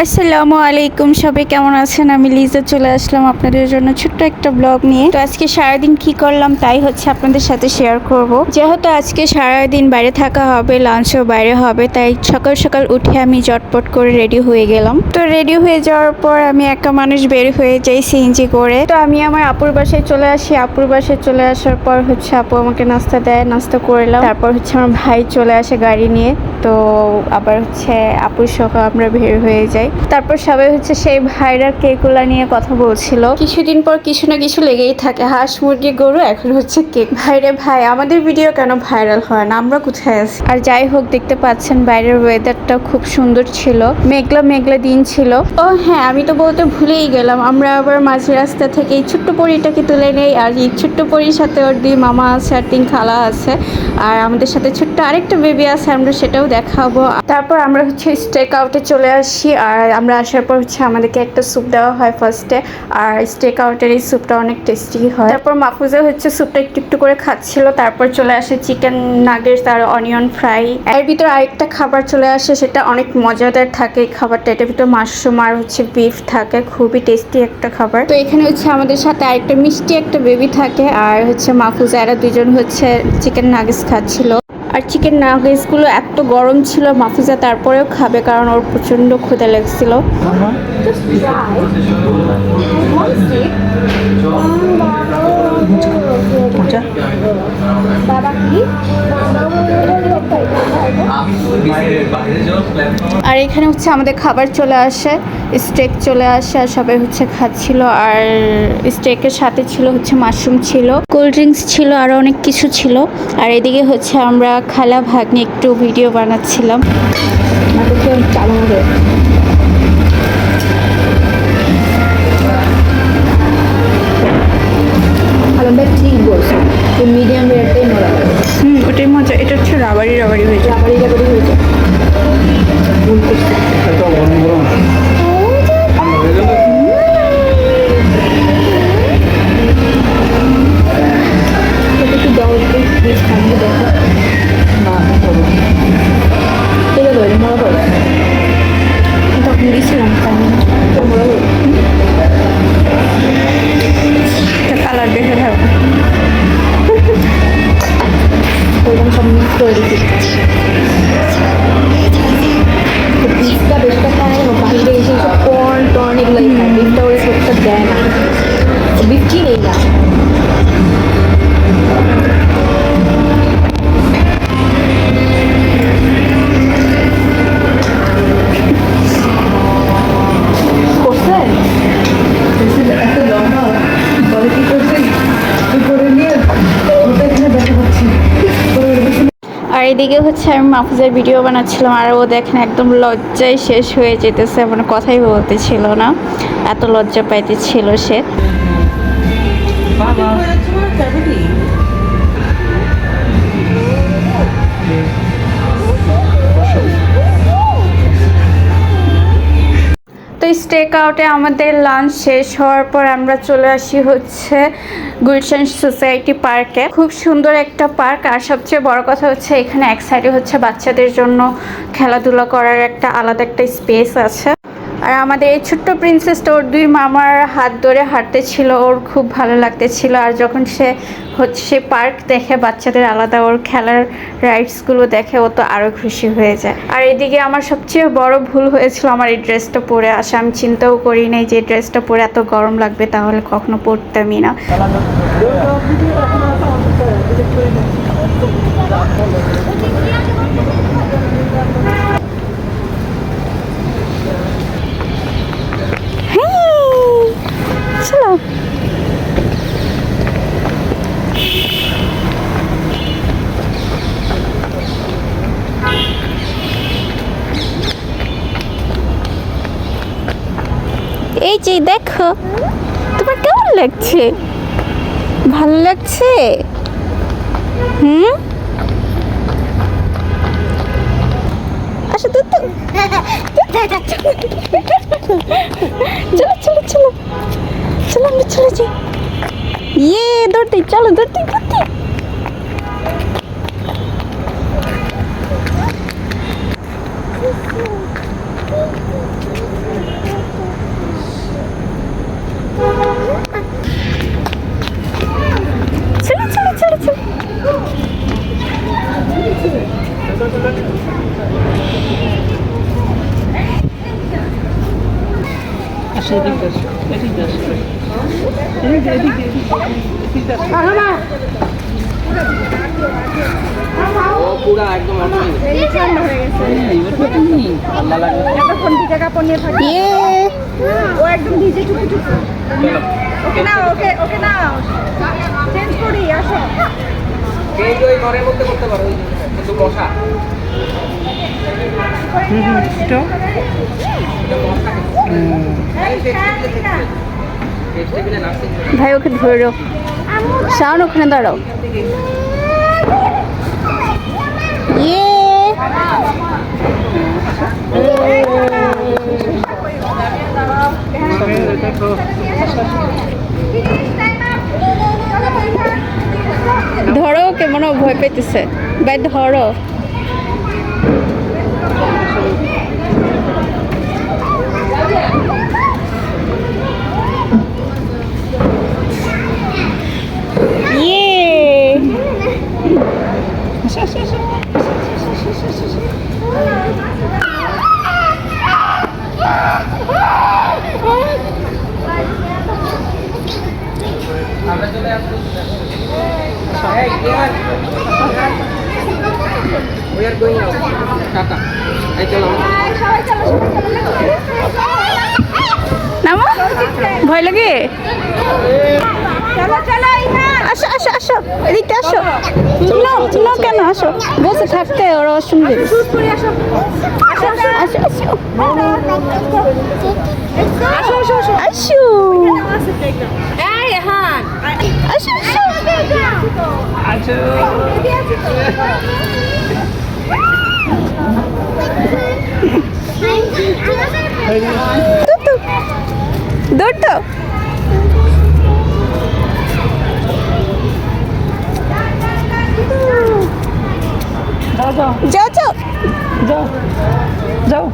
আসসালামু আলাইকুম, সবাই কেমন আছেন? আমি লিজা চলে আসলাম আপনাদের জন্য ছোট্ট একটা ব্লগ নিয়ে। তো আজকে সারাদিন কি করলাম তাই হচ্ছে আপনাদের সাথে শেয়ার করব। যেহেতু আজকে সারাদিন বাইরে থাকা হবে লাঞ্চও বাইরে হবে, তাই সকাল সকাল উঠে আমি জটপট করে রেডি হয়ে গেলাম। তো রেডি হয়ে যাওয়ার পর আমি একা মানুষ বের হয়ে যাই সিএনজি করে। তো আমি আমার আপুর বাসায় চলে আসি। আপুর বাসায় চলে আসার পর হচ্ছে আপু আমাকে নাস্তা দেয়, নাস্তা করলাম তারপর হচ্ছে আমার ভাই চলে আসে গাড়ি নিয়ে। তো আবার হচ্ছে আপুর সহ আমরা বের হয়ে যাই। তারপর সবাই হচ্ছে সেই ভাইরা কেকগুলা নিয়ে কথা বলছিল। কিছুদিন পর কিছু না কিছু লেগেই থাকে। হাঁস, মুরগি, গরু, এখন হচ্ছে কেক। ভাইরে ভাই, আমাদের ভিডিও কেন ভাইরাল হয় না? আমরা কোথায় আছি? আর যাই হোক, দেখতে পাচ্ছেন বাইরের ওয়েদারটা খুব সুন্দর ছিল। মেঘলা মেঘলা দিন ছিল। ও হ্যাঁ আমি তো বলতে ভুলেই গেলাম। আমরা আবার মাঝে রাস্তা থেকে এই ছোট্ট পরিটাকে তুলে নেই। আর এই ছোট্ট পরির সাথে ওর দুই মামা আছে, আর তিন খালা আছে। আর আমাদের সাথে ছোট্ট আরেকটা বেবি আছে, আমরা সেটাও দেখাবো। তারপর আমরা হচ্ছে স্টেক আউটে চলে আসি আর আমরা আসার পর হচ্ছে আমাদেরকে একটা স্যুপ দেওয়া হয় ফার্স্টে আর স্টেক আউটের এই স্যুপটা অনেক টেস্টি হয়। তারপর মাহফুজা হচ্ছে স্যুপটা একটু একটু করে খাচ্ছিল। তারপর চলে আসে চিকেন নাগেটস আর অনিয়ন ফ্রাই এর ভিতর আরেকটা খাবার চলে আসে, সেটা অনেক মজাদার থাকে এই খাবারটা। এটার ভিতর মাশরুম আর হচ্ছে বিফ থাকে, খুবই টেস্টি একটা খাবার। তো এখানে হচ্ছে আমাদের সাথে আরেকটা মিষ্টি একটা বেবি থাকে। আর হচ্ছে মাহফুজা, এরা দুজন হচ্ছে চিকেন নাগেটস খাচ্ছিল। আর চিকেন নাগেটসগুলো এত গরম ছিল মাফিজা তারপরেও খাবে কারণ ওর প্রচণ্ড ক্ষুদে লেগছিল। আর এখানে হচ্ছে আমাদের খাবার চলে আসে স্টেক চলে আসে আর সবাই হচ্ছে খাচ্ছিল আর স্টেকের সাথে ছিল হচ্ছে মাশরুম ছিল কোল্ড ড্রিঙ্কস ছিল আরও অনেক কিছু ছিল আর এদিকে হচ্ছে আমরা খালা ভাগ্নে একটু ভিডিও বানাচ্ছিলাম। ঠিক বলছো মিডিয়াম রেটটাই মজা হুম ওটাই মজা। আর এদিকে হচ্ছে আমি মাহফুজের ভিডিও বানাচ্ছিলাম, আর ও দেখেন একদম লজ্জায় শেষ হয়ে যেতেছে মানে কথাই বলতেছিল না। এত লজ্জা পাইতেছিল সে। তো স্টেক আউটে আমাদের লাঞ্চ শেষ হওয়ার পর আমরা চলে আসি হচ্ছে গুলশান সোসাইটি পার্কে। খুব সুন্দর একটা পার্ক আর সবচেয়ে বড় কথা হচ্ছে এখানে এক সাইডে হচ্ছে বাচ্চাদের জন্য খেলাধুলা করার একটা আলাদা একটা স্পেস আছে। আর আমাদের এই ছোট্ট প্রিন্সেসটা ওর দুই মামার হাত ধরে হাঁটতে ছিল ওর খুব ভালো লাগতেছিল। আর যখন সে হচ্ছে পার্ক দেখে, বাচ্চাদের আলাদা ওর খেলার রাইডসগুলো দেখে, ও তো আরও খুশি হয়ে যায়। আর এদিকে আমার সবচেয়ে বড় ভুল হয়েছিল আমার এই ড্রেসটা পরে আসা। আমি চিন্তাও করি নাই যে ড্রেসটা পরে এত গরম লাগবে, তাহলে কখনো পরতামই না হ্যাঁ, চলো এই যে দেখো, তোমার কেমন লাগছে? ভালো লাগছে? হুম? আসো তো তো, চলো চলো চলো। চলো, আমরা চলে যাই। ইয়ে দৌড়তে চলো দৌড়তে দৌড়তে আসে এদিক আসে এদিক আসে। এদিক এদিক এদিক আসে। হ্যাঁ, ইয়ে। করতে পারো কিন্তু বসা। ভাই, ওকে ধরো শাওন, ওখানে দাঁড়াও। ইয়ে। ধরো ওকে মনে হয় ভয় পেতেছে ভাই, ধরো। We are going out. Tata. I tell নামো ভয় লাগে আসো আসো আসো। এদিকটা আসো। না না কেন? আসো। বসে থাকতে ওরা শুনবে আসো আসো। আসো আসো। দুটো দুটো যাও যাও যাও যাও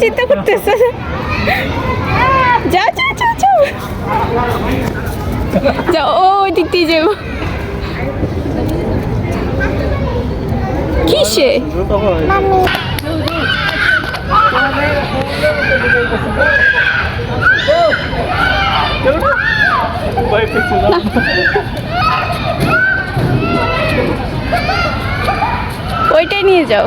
চিন্তা করতেছে। যা যা যা যা যা ও দিদি যাও কিসে ওইটাই নিয়ে যাও।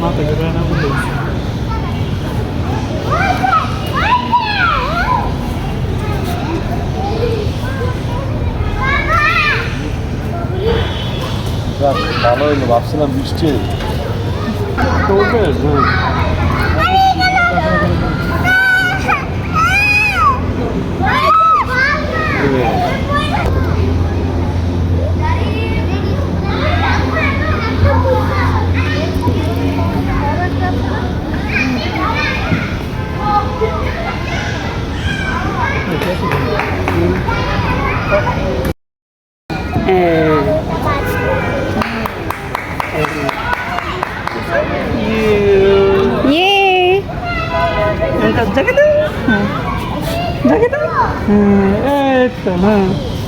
Mama, te quiero ganar bana öyle baksana müşteri. Doğru evet. Evet. うん、えー、っとな。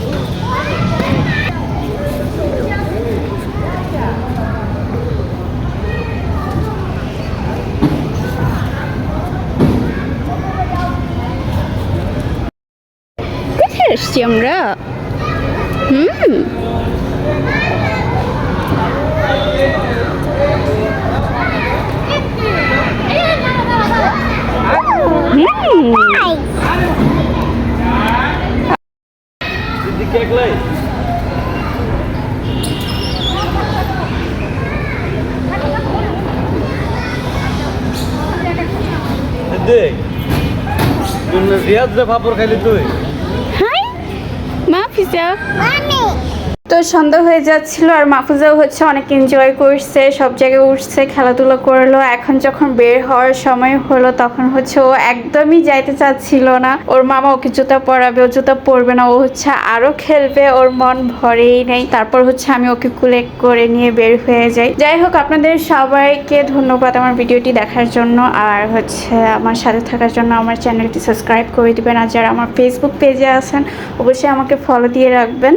Siddique Riaz রে ফাপড় খাইলি তুই। হাই মা পিসা মামি তো সন্ধ্যা হয়ে যাচ্ছিল আর মাফুজাও হচ্ছে অনেক এনজয় করছে, সব জায়গায় উঠছে, খেলাধুলা করল। এখন যখন বের হওয়ার সময় হলো তখন হচ্ছে ও একদমই যাইতে চাচ্ছিল না। ওর মামা ওকে জুতা পরাবে, ও জুতা পরবে না, ও হচ্ছে আরও খেলবে, ওর মন ভরেই নেই। তারপর হচ্ছে আমি ওকে কুলে করে নিয়ে বের হয়ে যাই। যাই হোক, আপনাদের সবাইকে ধন্যবাদ আমার ভিডিওটি দেখার জন্য। আর হচ্ছে আমার সাথে থাকার জন্য আমার চ্যানেলটি সাবস্ক্রাইব করে দিবেন। আর যারা আমার ফেসবুক পেজে আছেন, অবশ্যই আমাকে ফলো দিয়ে রাখবেন।